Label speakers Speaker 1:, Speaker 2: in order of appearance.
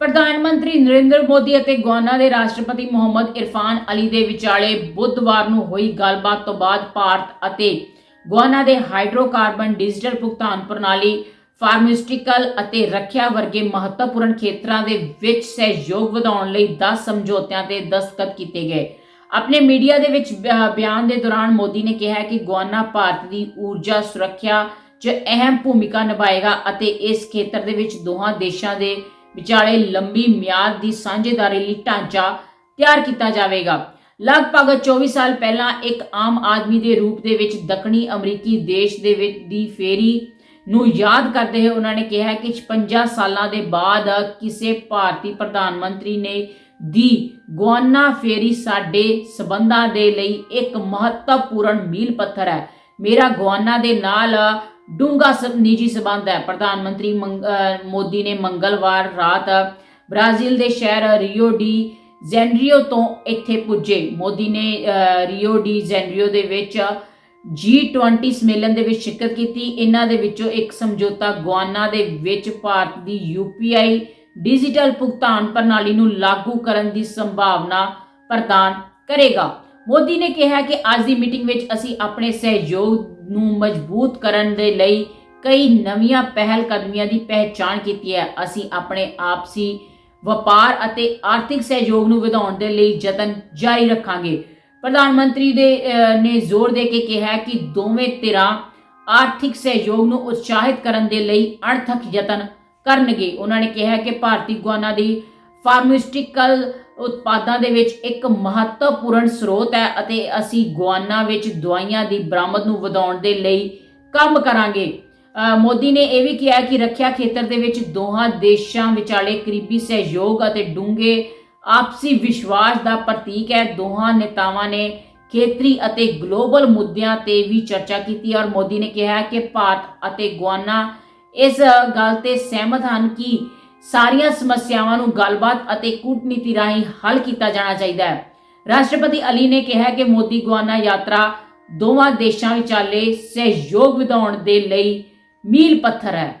Speaker 1: ਪ੍ਰਧਾਨ ਮੰਤਰੀ ਨਰਿੰਦਰ ਮੋਦੀ ਅਤੇ ਗਵਾਨਾ ਦੇ ਰਾਸ਼ਟਰਪਤੀ ਮੁਹੰਮਦ ਇਰਫਾਨ ਅਲੀ ਦੇ ਵਿਚਾਲੇ ਬੁੱਧਵਾਰ ਨੂੰ ਹੋਈ ਗੱਲਬਾਤ ਤੋਂ ਬਾਅਦ ਭਾਰਤ ਅਤੇ ਗਵਾਨਾ ਦੇ ਹਾਈਡਰੋਕਾਰਬਨ ਡਿਜੀਟਲ ਭੁਗਤਾਨ ਪ੍ਰਣਾਲੀ, ਫਾਰਮਾਸਿਊਟੀਕਲ ਅਤੇ ਰੱਖਿਆ ਵਰਗੇ ਮਹੱਤਵਪੂਰਨ ਖੇਤਰਾਂ ਦੇ ਵਿੱਚ ਸਹਿਯੋਗ ਵਧਾਉਣ ਲਈ 10 ਸਮਝੌਤਿਆਂ ਤੇ ਦਸਤਖਤ ਕੀਤੇ ਗਏ। ਆਪਣੇ ਮੀਡੀਆ ਦੇ ਵਿੱਚ ਬਿਆਨ ਦੇ ਦੌਰਾਨ ਮੋਦੀ ਨੇ ਕਿਹਾ ਕਿ ਗਵਾਨਾ ਭਾਰਤ ਦੀ ਊਰਜਾ ਸੁਰੱਖਿਆ 'ਚ ਅਹਿਮ ਭੂਮਿਕਾ ਨਿਭਾਏਗਾ ਅਤੇ ਇਸ ਖੇਤਰ ਦੇ ਵਿੱਚ ਦੋਹਾਂ ਦੇਸ਼ਾਂ ਦੇ ਵਿਚਾਲੇ ਲੰਬੀ ਮਿਆਦ ਦੀ ਸਾਂਝੇਦਾਰੀ ਲਈ ਢਾਂਚਾ ਤਿਆਰ ਕੀਤਾ ਜਾਵੇਗਾ। ਲਗਭਗ 24 ਸਾਲ ਪਹਿਲਾਂ ਇੱਕ ਆਮ ਆਦਮੀ ਦੇ ਰੂਪ ਦੇ ਵਿੱਚ ਦੱਖਣੀ ਅਮਰੀਕੀ ਦੇਸ਼ ਦੇ ਵਿੱਚ ਦੀ ਫੇਰੀ ਨੂੰ ਯਾਦ ਕਰਦੇ ਹੋਏ ਉਹਨਾਂ ਨੇ ਕਿਹਾ ਕਿ 56 ਸਾਲਾਂ ਦੇ ਬਾਅਦ ਕਿਸੇ ਭਾਰਤੀ ਪ੍ਰਧਾਨ ਮੰਤਰੀ ਨੇ ਦੀ ਗੁਆਨਾ ਫੇਰੀ ਸਾਡੇ ਸਬੰਧਾਂ ਦੇ ਲਈ ਇੱਕ ਮਹੱਤਵਪੂਰਨ ਮੀਲ ਪੱਥਰ ਹੈ। ਮੇਰਾ ਗੁਆਨਾ ਦੇ ਨਾਲ ਡੂੰਘਾ ਸ- ਨਿੱਜੀ ਸਬੰਧ ਹੈ। ਪ੍ਰਧਾਨ ਮੰਤਰੀ ਮੰਗ- ਮੋਦੀ ਨੇ ਮੰਗਲਵਾਰ ਰਾਤ ਬ੍ਰਾਜ਼ੀਲ ਦੇ ਸ਼ਹਿਰ ਰਿਓ ਡੀ ਜੈਨਰੀਓ ਤੋਂ ਇੱਥੇ ਪੁੱਜੇ। ਮੋਦੀ ਨੇ ਅਹ, ਰਿਓ ਡੀ ਜੈਨਰੀਓ ਦੇ ਵਿੱਚ G20 ਸੰਮੇਲਨ ਦੇ ਵਿੱਚ ਸ਼ਿਰਕਤ ਕੀਤੀ। ਇਹਨਾਂ ਦੇ ਵਿੱਚੋਂ ਇੱਕ ਸਮਝੌਤਾ ਗੁਆਨਾ ਦੇ ਵਿੱਚ ਭਾਰਤ ਦੀ UPI ਡਿਜੀਟਲ ਭੁਗਤਾਨ ਪ੍ਰਣਾਲੀ ਨੂੰ ਲਾਗੂ ਕਰਨ ਦੀ ਸੰਭਾਵਨਾ ਪ੍ਰਦਾਨ ਕਰੇਗਾ। ਮੋਦੀ ਨੇ ਕਿਹਾ ਕਿ ਅੱਜ ਦੀ ਮੀਟਿੰਗ ਵਿੱਚ ਅਸੀਂ ਆਪਣੇ ਸਹਿਯੋਗ ਨੂੰ ਮਜ਼ਬੂਤ ਕਰਨ ਦੇ ਲਈ ਕਈ ਨਵੀਆਂ ਪਹਿਲ ਕਦਮੀਆਂ ਦੀ ਪਹਿਚਾਣ ਕੀਤੀ ਹੈ। ਅਸੀਂ ਆਪਣੇ ਆਪਸੀ ਵਪਾਰ ਅਤੇ ਆਰਥਿਕ ਸਹਿਯੋਗ ਨੂੰ ਵਧਾਉਣ ਦੇ ਲਈ ਯਤਨ ਜਾਰੀ ਰੱਖਾਂਗੇ। ਪ੍ਰਧਾਨ ਮੰਤਰੀ ਦੇ ਨੇ ਜ਼ੋਰ ਦੇ ਕੇ ਕਿਹਾ ਕਿ ਦੋਵੇਂ ਧਿਰਾਂ ਆਰਥਿਕ ਸਹਿਯੋਗ ਨੂੰ ਉਤਸ਼ਾਹਿਤ ਕਰਨ ਦੇ ਲਈ ਅਣਥਕ ਯਤਨ ਕਰਨਗੇ। ਉਹਨਾਂ ਨੇ ਕਿਹਾ ਕਿ ਭਾਰਤੀ ਗੁਆਨਾ ਦੀ ਫਾਰਮਾਸਿਊਟੀਕਲ ਉਤਪਾਦਾਂ ਦੇ ਵਿੱਚ ਇੱਕ ਮਹੱਤਵਪੂਰਨ ਸਰੋਤ ਹੈ ਅਤੇ ਅਸੀਂ ਗੁਆਨਾ ਵਿੱਚ ਦਵਾਈਆਂ ਦੀ ਬਰਾਮਦ ਨੂੰ ਵਧਾਉਣ ਦੇ ਲਈ ਕੰਮ ਕਰਾਂਗੇ। ਮੋਦੀ ਨੇ ਇਹ ਵੀ ਕਿਹਾ ਕਿ ਰੱਖਿਆ ਖੇਤਰ ਦੇ ਵਿੱਚ ਦੋਹਾਂ ਦੇਸ਼ਾਂ ਵਿਚਾਲੇ ਕਰੀਬੀ ਸਹਿਯੋਗ ਅਤੇ ਡੂੰਘੇ ਆਪਸੀ ਵਿਸ਼ਵਾਸ ਦਾ ਪ੍ਰਤੀਕ ਹੈ। ਦੋਹਾਂ ਨੇਤਾਵਾਂ ਨੇ ਖੇਤਰੀ ਅਤੇ ਗਲੋਬਲ ਮੁੱਦਿਆਂ ਤੇ ਵੀ ਚਰਚਾ ਕੀਤੀ ਔਰ ਮੋਦੀ ਨੇ ਕਿਹਾ ਕਿ ਭਾਰਤ ਅਤੇ ਗੁਆਨਾ ਇਸ ਗੱਲ ਤੇ ਸਹਿਮਤ ਹਨ ਕਿ ਸਾਰੀਆਂ ਸਮੱਸਿਆਵਾਂ ਨੂੰ ਗੱਲਬਾਤ ਅਤੇ ਕੂਟਨੀਤੀ ਰਾਹੀਂ ਹੱਲ ਕੀਤਾ ਜਾਣਾ ਚਾਹੀਦਾ ਹੈ। ਰਾਸ਼ਟਰਪਤੀ ਅਲੀ ਨੇ ਕਿਹਾ ਕਿ ਮੋਦੀ ਗੁਆਨਾ ਯਾਤਰਾ ਦੋਵਾਂ ਦੇਸ਼ਾਂ ਵਿਚਾਲੇ ਸਹਿਯੋਗ ਵਧਾਉਣ ਦੇ ਲਈ ਮੀਲ ਪੱਥਰ ਹੈ।